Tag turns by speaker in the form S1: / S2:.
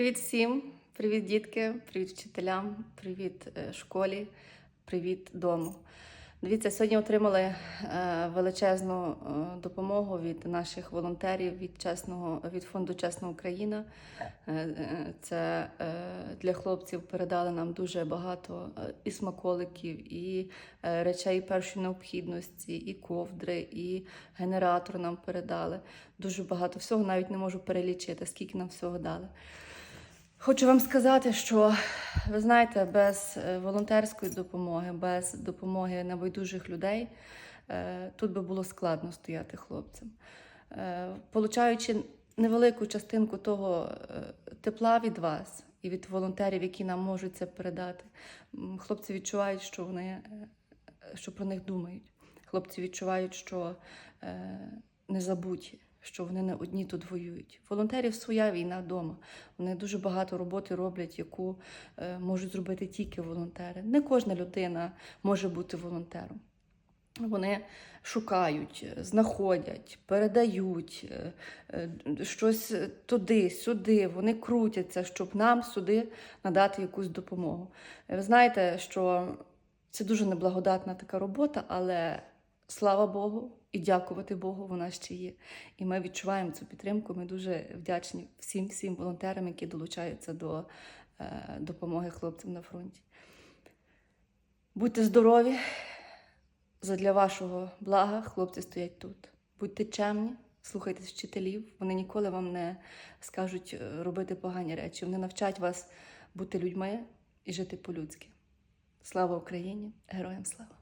S1: Привіт всім, привіт, дітки, привіт вчителям, привіт е, школі, привіт дому. Дивіться, сьогодні отримали е, величезну е, допомогу від наших волонтерів від чесного від фонду Чесна Україна. Це для хлопців передали нам дуже багато і смаколиків, і речей першої необхідності, і ковдри, і генератор нам передали. Дуже багато всього, навіть не можу перелічити, скільки нам всього дали. Хочу вам сказати, що ви знаєте, без е, волонтерської допомоги, без допомоги небайдужих людей е, тут би було складно стояти хлопцям. Е, Получаючи невелику частинку того тепла від вас і від волонтерів, які нам можуть це передати, хлопці відчувають, що вони що про них думають. Хлопці відчувають, що не забуті, що вони не одні тут воюють. Волонтерів своя війна вдома. Вони дуже багато роботи роблять, яку е, можуть зробити тільки волонтери. Не кожна людина може бути волонтером. Вони шукають, знаходять, передають е, е, щось туди, сюди. Вони крутяться, щоб нам сюди надати якусь допомогу. Ви знаєте, що це дуже неблагодатна така робота, але слава Богу і дякувати Богу, вона ще є. І ми відчуваємо цю підтримку. Ми дуже вдячні всім всім волонтерам, які долучаються до е, допомоги хлопцям на фронті. Будьте здорові! Задля вашого блага хлопці стоять тут. Будьте чемні, слухайтесь вчителів. Вони ніколи вам не скажуть е, робити погані речі. Вони навчать вас бути людьми і жити по-людськи. Слава Україні! Героям слава!